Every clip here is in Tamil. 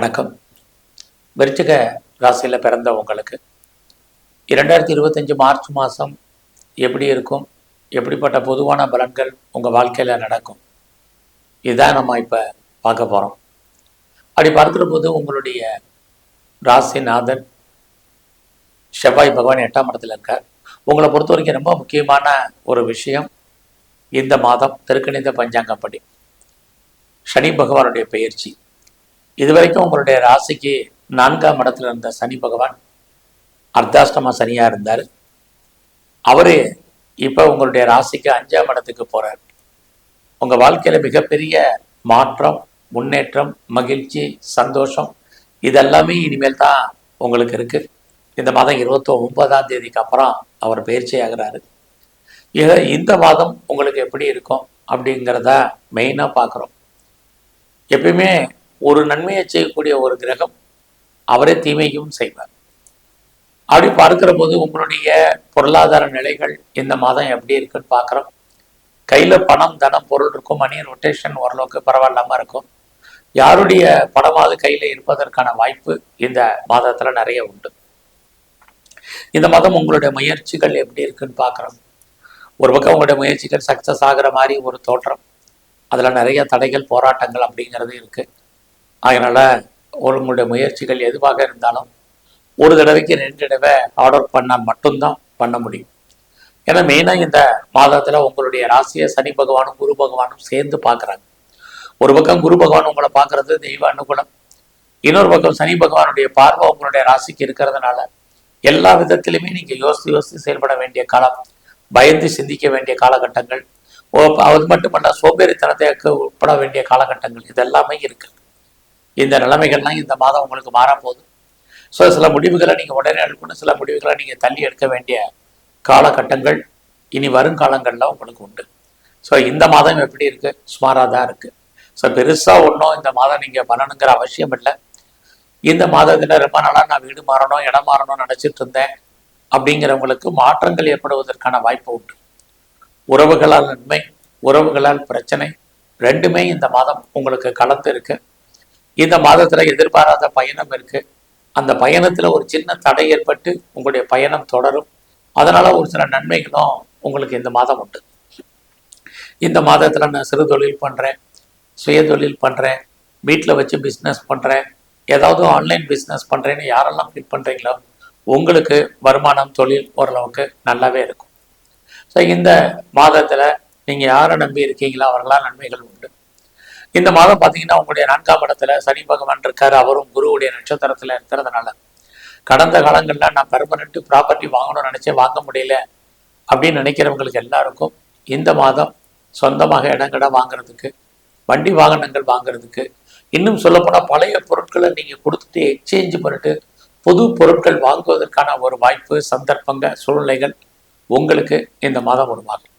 வணக்கம். விருச்சிக ராசியில் பிறந்த உங்களுக்கு இரண்டாயிரத்தி இருபத்தஞ்சி மார்ச் மாதம் எப்படி இருக்கும்? எப்படிப்பட்ட பொதுவான பலன்கள் உங்கள் வாழ்க்கையில் நடக்கும்? இதுதான் நம்ம இப்போ பார்க்க போகிறோம் அப்படி பார்க்குற போது உங்களுடைய ராசிநாதன் செவ்வாய் பகவான் எட்டாம் இடத்துல இருக்கார். உங்களை பொறுத்த வரைக்கும் ரொம்ப முக்கியமான ஒரு விஷயம் இந்த மாதம் திருக்கணித பஞ்சாங்கப்படி. சனி பகவானுடைய இது இதுவரைக்கும் உங்களுடைய ராசிக்கு நான்காம் இடத்துல இருந்த சனி பகவான் அர்த்தாஷ்டம சனியா இருந்தார். அவரு இப்போ உங்களுடைய ராசிக்கு அஞ்சாம் இடத்துக்கு போறார். உங்க வாழ்க்கையில மிகப்பெரிய மாற்றம் முன்னேற்றம் மகிழ்ச்சி சந்தோஷம் இதெல்லாமே இனிமேல் தான் உங்களுக்கு இருக்கு. இந்த மாதம் இருபத்தி ஒன்பதாம் தேதிக்கு அப்புறம் அவர் பயிற்சி ஆகிறாரு. இந்த மாதம் உங்களுக்கு எப்படி இருக்கும் அப்படிங்கிறத மெயினாக பார்க்குறோம். எப்பயுமே ஒரு நன்மையை செய்யக்கூடிய ஒரு கிரகம் அவரே தீமையும் செய்வார். அப்படி பார்க்கிற போது உங்களுடைய பொருளாதார நிலைகள் இந்த மாதம் எப்படி இருக்குன்னு பார்க்குறோம். கையில் பணம் தனம் பொருள் இருக்கும். மணி ரொட்டேஷன் ஓரளவுக்கு பரவாயில்லாமல் இருக்கும். யாருடைய பணமாவது கையில் இருப்பதற்கான வாய்ப்பு இந்த மாதத்தில் நிறைய உண்டு. இந்த மாதம் உங்களுடைய முயற்சிகள் எப்படி இருக்குன்னு பார்க்குறோம். ஒரு பக்கம் உங்களுடைய முயற்சிகள் சக்ஸஸ் ஆகிற மாதிரி ஒரு தோற்றம். அதில் நிறைய தடைகள் போராட்டங்கள் அப்படிங்கிறது இருக்குது அதனால் உங்களுடைய முயற்சிகள் எதுவாக இருந்தாலும் ஒரு தடவைக்கு ரெண்டு தடவை ஆர்டர் பண்ணால் மட்டும்தான் பண்ண முடியும். ஏன்னா மெயினாக இந்த மாதத்தில் உங்களுடைய ராசியை சனி பகவானும் குரு பகவானும் சேர்ந்து பார்க்குறாங்க. ஒரு பக்கம் குரு பகவான் உங்களை பார்க்குறது தெய்வ அனுகூலம். இன்னொரு பக்கம் சனி பகவானுடைய பார்வை உங்களுடைய ராசிக்கு இருக்கிறதுனால எல்லா விதத்திலுமே நீங்கள் யோசித்து யோசித்து செயல்பட வேண்டிய காலம் பயந்து சிந்திக்க வேண்டிய காலகட்டங்கள் ஓ அது மட்டுமல்ல சோம்பேறித்தனத்தை உட்பட வேண்டிய காலகட்டங்கள் இதெல்லாமே இருக்குது இந்த நிலைமைகள்லாம் இந்த மாதம் உங்களுக்கு மாறப்போகுது. ஸோ சில முடிவுகளை நீங்கள் உடனே எடுக்கணும். சில முடிவுகளை நீங்கள் தள்ளி எடுக்க வேண்டிய காலகட்டங்கள் இனி வருங்காலங்களில் உங்களுக்கு உண்டு. ஸோ இந்த மாதம் எப்படி இருக்குது சுமாராக தான் இருக்குது ஸோ பெருசாக ஒன்றும் இந்த மாதம் நீங்கள் பண்ணணுங்கிற அவசியம் இல்லை. இந்த மாதத்தில் ரொம்ப நாளாக நான் வீடு மாறணும் இடம் மாறணும்னு நினச்சிட்டு இருந்தேன். அப்படிங்கிறவங்களுக்கு மாற்றங்கள் ஏற்படுவதற்கான வாய்ப்பு உண்டு. உறவுகளால் நன்மை உறவுகளால் பிரச்சனை ரெண்டுமே இந்த மாதம் உங்களுக்கு கலந்து இருக்குது இந்த மாதத்துல எதிர்பாராத பயணம் இருக்கு. அந்த பயணத்துல ஒரு சின்ன தடை ஏற்பட்டு உங்களுடைய பயணம் தொடரும். அதனால ஒரு சில நன்மைகளும் உங்களுக்கு இந்த மாதம் உண்டு. இந்த மாதத்துல நான் சிறு தொழில் பண்றேன் சுய தொழில் பண்றேன் வீட்டில் வச்சு பிஸ்னஸ் பண்றேன். ஏதாவது ஆன்லைன் பிஸ்னஸ் பண்றேன்னு யாரெல்லாம் ஃபீல் பண்றீங்களோ உங்களுக்கு வருமானம் தொழில் ஓரளவுக்கு நல்லாவே இருக்கும். ஸோ இந்த மாதத்தில் நீங்கள் யாரை நம்பி இருக்கீங்களோ அவர்களால் நன்மைகள் உண்டு. இந்த மாதம் பார்த்தீங்கன்னா உங்களுடைய நான்காம் இடத்துல சனி பகவான் இருக்காரு. அவரும் குருவுடைய நட்சத்திரத்தில் இருக்கிறதுனால. கடந்த காலங்களில் நான் பெர்மனண்ட் ப்ராப்பர்ட்டி வாங்கணும்னு நினச்சேன். வாங்க முடியல அப்படின்னு நினைக்கிறவங்களுக்கு எல்லாருக்கும் இந்த மாதம் சொந்தமாக இடங்கடை வாங்குறதுக்கு வண்டி வாகனங்கள் வாங்குறதுக்கு இன்னும் சொல்லப்போனால் பழைய பொருட்களை நீங்கள் கொடுத்துட்டு எக்ஸ்சேஞ்சு பண்ணிட்டு புது பொருட்கள் வாங்குவதற்கான ஒரு வாய்ப்பு சந்தர்ப்பங்க சூழ்நிலைகள் உங்களுக்கு இந்த மாதம் உருவாகும்.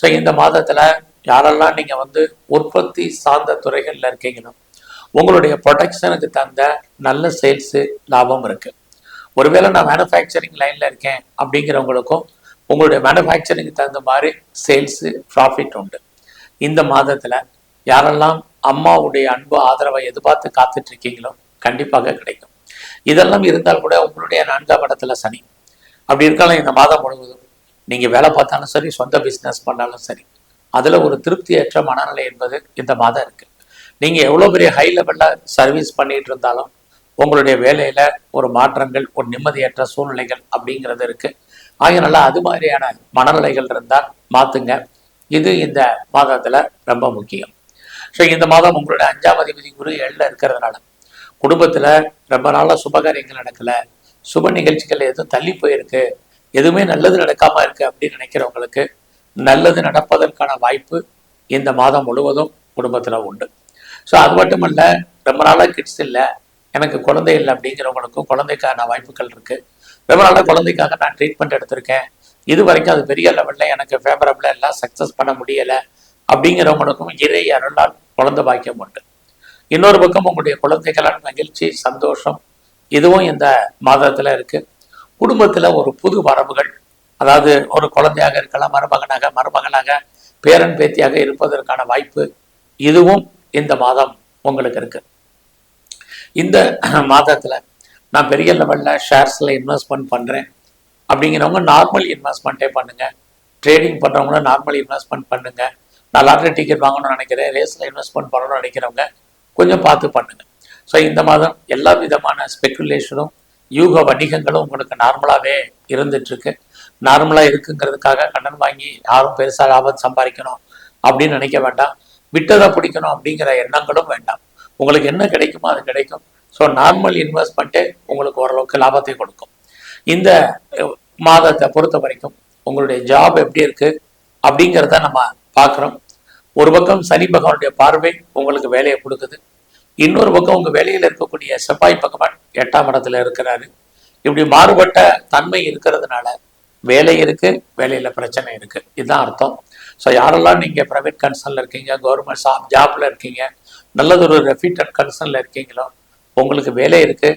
ஸோ இந்த மாதத்தில் யாரெல்லாம் நீங்கள் வந்து உற்பத்தி சார்ந்த துறைகளில் இருக்கீங்களோ உங்களுடைய ப்ரொடெக்ஷனுக்கு தந்த நல்ல சேல்ஸு லாபம் இருக்குது ஒருவேளை நான் மேனுஃபேக்சரிங் லைனில் இருக்கேன் அப்படிங்கிறவங்களுக்கும் உங்களுடைய மேனுஃபேக்சரிங்க்கு தகுந்த மாதிரி சேல்ஸு ப்ராஃபிட் உண்டு. இந்த மாதத்தில் யாரெல்லாம் அம்மாவுடைய அன்பு ஆதரவை எதிர்பார்த்து காத்துட்டு இருக்கீங்களோ கண்டிப்பாக கிடைக்கும். இதெல்லாம் இருந்தால் கூட உங்களுடைய நான்காம் இடத்துல சனி. அப்படி இருக்கலாம் இந்த மாதம் முழுவதும். நீங்கள் வேலை பார்த்தாலும் சரி சொந்த பிஸ்னஸ் பண்ணாலும் சரி. அதில் ஒரு திருப்தியற்ற மனநிலை என்பது இந்த மாதம் இருக்குது நீங்கள் எவ்வளோ பெரிய ஹை லெவலில் சர்வீஸ் பண்ணிட்டு இருந்தாலும் உங்களுடைய வேலையில் ஒரு மாற்றங்கள் ஒரு நிம்மதியற்ற சூழ்நிலைகள் அப்படிங்கிறது இருக்குது ஆகையினால அது மாதிரியான மனநிலைகள் இருந்தால் மாற்றுங்க இது இந்த மாதத்தில் ரொம்ப முக்கியம். ஸோ இந்த மாதம் உங்களுடைய அஞ்சாம் அதிபதி குரு ஏழில் இருக்கிறதுனால குடும்பத்தில் ரொம்ப நாளாக சுபகாரியங்கள் நடக்கலை சுப நிகழ்ச்சிகள் எதுவும் தள்ளி போயிருக்கு எதுவுமே நல்லது நடக்காமல் இருக்கு அப்படின்னு நினைக்கிறவங்களுக்கு நல்லது நடப்பதற்கான வாய்ப்பு இந்த மாதம் முழுவதும் குடும்பத்தில் உண்டு. ஸோ அது மட்டுமல்ல ரொம்ப நாளாக கிட்ஸ் இல்லை எனக்கு குழந்தை இல்லை அப்படிங்கிறவங்களுக்கும் குழந்தைக்கான வாய்ப்புகள் இருக்கு. ரொம்ப நாளாக குழந்தைக்காக நான் ட்ரீட்மெண்ட் எடுத்திருக்கேன். இது வரைக்கும் அது பெரிய லெவலில் எனக்கு ஃபேவரபிளாக எல்லாம் சக்ஸஸ் பண்ண முடியலை அப்படிங்கிறவங்களுக்கும் இறை அருளால் குழந்தை பாக்கியம் உண்டு. இன்னொரு பக்கம் உங்களுடைய குழந்தைகளால் மகிழ்ச்சி சந்தோஷம் இதுவும் இந்த மாதத்தில் இருக்கு. குடும்பத்தில் ஒரு புது வரவுகள் அதாவது ஒரு குழந்தையாக இருக்கலாம் மருமகனாக மருமகனாக பேரன் பேத்தியாக இருப்பதற்கான வாய்ப்பு இதுவும் இந்த மாதம் உங்களுக்கு இருக்கு. இந்த மாதத்தில் நான் பெரிய லெவலில் ஷேர்ஸில் இன்வெஸ்ட்மெண்ட் பண்ணுறேன் அப்படிங்கிறவங்க நார்மல் இன்வெஸ்ட்மெண்ட்டே பண்ணுங்கள் ட்ரேடிங் பண்ணுறவங்கள நார்மல் இன்வெஸ்ட்மெண்ட் பண்ணுங்கள் நான் லாட்ரி டிக்கெட் வாங்கணும்னு நினைக்கிறேன் ரேஸில் இன்வெஸ்ட்மெண்ட் பண்ணணும்னு நினைக்கிறவங்க கொஞ்சம் பார்த்து பண்ணுங்கள் ஸோ இந்த மாதம் எல்லா விதமான ஸ்பெக்குலேஷனும் யூக வணிகங்களும் உங்களுக்கு நார்மலாகவே இருந்துட்டுருக்கு நார்மலாக இருக்குங்கிறதுக்காக கடன் வாங்கி யாரும் பெருசாக லாபம் சம்பாதிக்கணும் அப்படின்னு நினைக்க வேண்டாம். விட்டதை பிடிக்கணும் அப்படிங்கிற எண்ணங்களும் வேண்டாம். உங்களுக்கு என்ன கிடைக்குமோ அது கிடைக்கும். ஸோ நார்மல் இன்வெஸ்ட்மெண்ட்டே உங்களுக்கு ஓரளவுக்கு லாபத்தை கொடுக்கும். இந்த மாதத்தை பொறுத்த வரைக்கும் உங்களுடைய ஜாப் எப்படி இருக்கு அப்படிங்கிறத நம்ம பார்க்குறோம். ஒரு பக்கம் சனி பகவானுடைய பார்வை உங்களுக்கு வேலையை கொடுக்குது. இன்னொரு பக்கம் உங்க வேலையில் இருக்கக்கூடிய செவ்வாய் பகவான் எட்டாம் இடத்துல இருக்கிறாரு. இப்படி மாறுபட்ட தன்மை இருக்கிறதுனால வேலை இருக்கு வேலையில பிரச்சனை இருக்கு. இதுதான் அர்த்தம். ஸோ யாரெல்லாம் நீங்க ப்ரைவேட் கன்சர்ன்ல இருக்கீங்க கவர்மெண்ட் ஜாப்ல இருக்கீங்க நல்லதொரு ரெஃபிட்டட் கன்சர்ன்ல இருக்கீங்களோ உங்களுக்கு வேலை இருக்கு.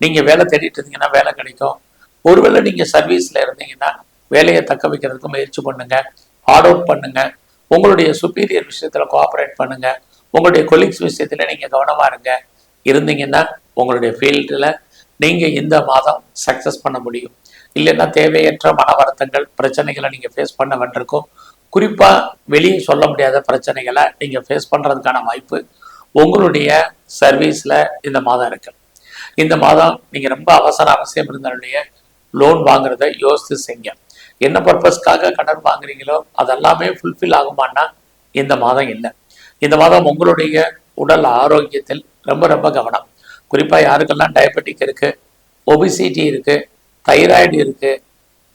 நீங்க வேலை தேடிட்டு இருந்தீங்கன்னா வேலை கிடைக்கும். ஒருவேளை நீங்க சர்வீஸ்ல இருந்தீங்கன்னா வேலையை தக்க வைக்கிறதுக்கு முயற்சி பண்ணுங்க ஹார்ட் அவுட் பண்ணுங்க. உங்களுடைய சுப்பீரியர் விஷயத்துல கோஆப்ரேட் பண்ணுங்க. உங்களுடைய கொலீக்ஸ் விஷயத்துல நீங்க கவனமா இருங்க. இருந்தீங்கன்னா உங்களுடைய ஃபீல்டில் நீங்கள் இந்த மாதம் சக்ஸஸ் பண்ண முடியும். இல்லைன்னா தேவையற்ற மன வருத்தங்கள் பிரச்சனைகளை நீங்க ஃபேஸ் பண்ண வேண்டியிருக்கும் குறிப்பா வெளியே சொல்ல முடியாத பிரச்சனைகளை நீங்க ஃபேஸ் பண்றதுக்கான வாய்ப்பு உங்களுடைய சர்வீஸ்ல இந்த மாதம் இருக்கு. இந்த மாதம் நீங்க ரொம்ப அவசர அவசியம் இருந்தாலுடைய லோன் வாங்குறத யோசித்து செய்யுங்க. என்ன பர்பஸ்க்காக கடன் வாங்குறீங்களோ அதெல்லாமே ஃபுல்ஃபில் ஆகுமான்னா இந்த மாதம் இல்லை. இந்த மாதம் உங்களுடைய உடல் ஆரோக்கியத்தில் ரொம்ப ரொம்ப கவனம். குறிப்பா யாருக்கெல்லாம் டயபெட்டிக் இருக்கு ஒபிசிட்டி இருக்கு தைராய்டு இருக்கு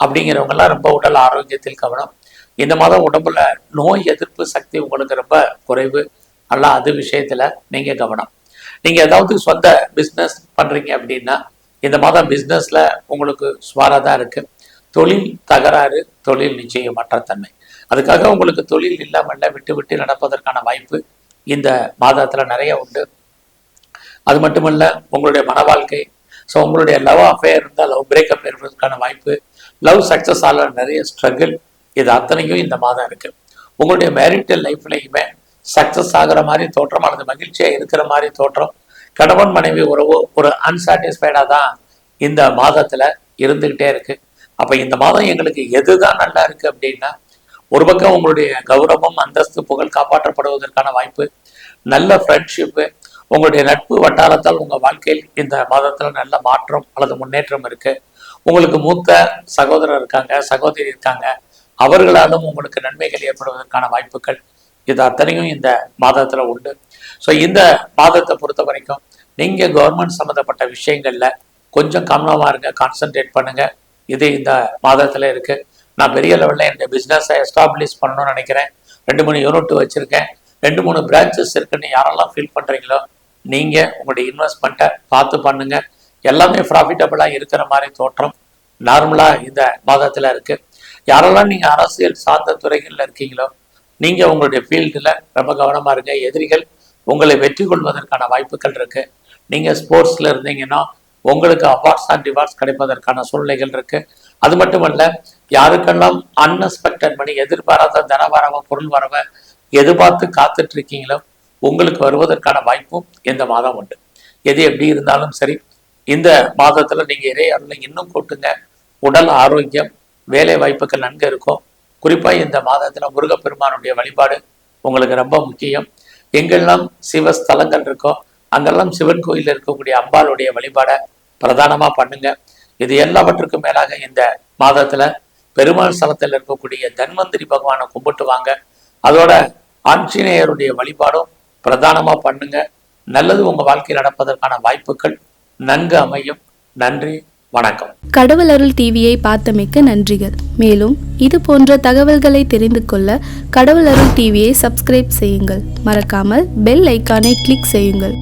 அப்படிங்கிறவங்கெல்லாம் ரொம்ப உடல் ஆரோக்கியத்தில் கவனம். இந்த மாதம் உடம்புல நோய் எதிர்ப்பு சக்தி உங்களுக்கு ரொம்ப குறைவு. நல்லா அது விஷயத்துல நீங்க கவனம். நீங்க ஏதாவது சொந்த பிஸ்னஸ் பண்றீங்க அப்படின்னா இந்த மாதம் பிஸ்னஸ்ல உங்களுக்கு சுவாரதாக தான் இருக்கு. தொழில் தகராறு தொழில் நிச்சயமற்ற தன்மை. அதுக்காக உங்களுக்கு தொழில் இல்லாமல் விட்டு விட்டு நடப்பதற்கான வாய்ப்பு இந்த மாதத்துல நிறைய உண்டு. அது மட்டுமல்ல உங்களுடைய மன வாழ்க்கை ஸோ உங்களுடைய லவ் அஃபேர் இருந்தால் லவ் பிரேக்கப் ஏற்படுவதற்கான வாய்ப்பு லவ் சக்ஸஸ் ஆல நிறைய ஸ்ட்ரகிள் இது அத்தனையும் இந்த மாதம் இருக்கு. உங்களுடைய மேரிட்டல் லைஃப்லையுமே சக்ஸஸ் ஆகிற மாதிரி தோற்றம் அல்லது மகிழ்ச்சியாக இருக்கிற மாதிரி தோற்றம் கணவன் மனைவி உறவு ஒரு அன்சாட்டிஸ்ஃபைடாக தான் இந்த மாதத்தில் இருந்துக்கிட்டே இருக்கு. அப்போ இந்த மாதம் எங்களுக்கு எது தான் நல்லா இருக்கு அப்படின்னா ஒரு பக்கம் உங்களுடைய கௌரவம் அந்தஸ்து புகழ் காப்பாற்றப்படுவதற்கான வாய்ப்பு நல்ல ஃப்ரெண்ட்ஷிப்பு உங்களுடைய நட்பு வட்டாரத்தால் உங்கள் வாழ்க்கையில் இந்த மாதத்தில் நல்ல மாற்றம் அல்லது முன்னேற்றம் இருக்குது உங்களுக்கு மூத்த சகோதரர் இருக்காங்க சகோதரி இருக்காங்க. அவர்களாலும் உங்களுக்கு நன்மைகள் ஏற்படுவதற்கான வாய்ப்புகள் இது அத்தனையும் இந்த மாதத்தில் உண்டு. ஸோ இந்த மாதத்தை பொறுத்த வரைக்கும் நீங்கள் கவர்மெண்ட் சம்மந்தப்பட்ட விஷயங்களில் கொஞ்சம் கவனமாக இருங்க கான்சென்ட்ரேட் பண்ணுங்கள் இது இந்த மாதத்தில் இருக்குது நான் பெரிய லெவலில் என்னுடைய பிஸ்னஸை எஸ்டாப்ளிஷ் பண்ணணும்னு நினைக்கிறேன். ரெண்டு மூணு யூனிட் வச்சுருக்கேன். ரெண்டு மூணு பிரான்ச்சஸ் இருக்குன்னு யாரெல்லாம் ஃபீல் பண்ணுறீங்களோ நீங்கள் உங்களுடைய இன்வெஸ்ட்மெண்ட்டை பார்த்து பண்ணுங்க. எல்லாமே ப்ராஃபிட்டபிளா இருக்கிற மாதிரி தோற்றம் நார்மலாக இந்த மாதத்தில் இருக்குது யாரெல்லாம் நீங்கள் அரசியல் சார்ந்த துறைகளில் இருக்கீங்களோ நீங்கள் உங்களுடைய ஃபீல்டில் ரொம்ப கவனமாக இருங்க. எதிரிகள் உங்களை வெற்றி கொள்வதற்கான வாய்ப்புகள் இருக்குது நீங்கள் ஸ்போர்ட்ஸில் இருந்தீங்கன்னா உங்களுக்கு அவார்ட்ஸ் அண்ட் ரிவார்ட்ஸ் கிடைப்பதற்கான சூழ்நிலைகள் இருக்குது அது மட்டுமல்ல யாருக்கெல்லாம் அன்எக்ஸ்பெக்டட் மணி எதிர்பாராத தன வரவை பொருள் வரவை எதிர்பார்த்து காத்துட்டு இருக்கீங்களோ உங்களுக்கு வருவதற்கான வாய்ப்பும் இந்த மாதம் உண்டு. எது எப்படி இருந்தாலும் சரி இந்த மாதத்துல நீங்க இறை அருளை இன்னும் கூட்டுங்க. உடல் ஆரோக்கியம் வேலை வாய்ப்புகள் நன்கு இருக்கும். குறிப்பா இந்த மாதத்துல முருகப்பெருமானுடைய வழிபாடு உங்களுக்கு ரொம்ப முக்கியம். எங்கெல்லாம் சிவஸ்தலங்கள் இருக்கோ அங்கெல்லாம் சிவன் கோயில்ல இருக்கக்கூடிய அம்பாளுடைய வழிபாடை பிரதானமா பண்ணுங்க. இது எல்லாவற்றுக்கும் மேலாக இந்த மாதத்துல பெருமாள் ஸ்தலத்தில் இருக்கக்கூடிய தன்வந்திரி பகவானை கும்பிட்டு வாங்க. அதோட ஆஞ்சநேயருடைய வழிபாடும் பிரதானமாக பண்ணுங்க. நல்லது உங்க வாழ்க்கையில் நடப்பதற்கான வாய்ப்புகள் நன்கு அமையும். நன்றி வணக்கம். கடவுள் அருள் டிவியை பார்த்தமைக்க நன்றிகள். மேலும் இது போன்ற தகவல்களை தெரிந்து கொள்ள கடவுள் அருள் டிவியை சப்ஸ்கிரைப் செய்யுங்கள். மறக்காமல் பெல் ஐக்கானை கிளிக் செய்யுங்கள்.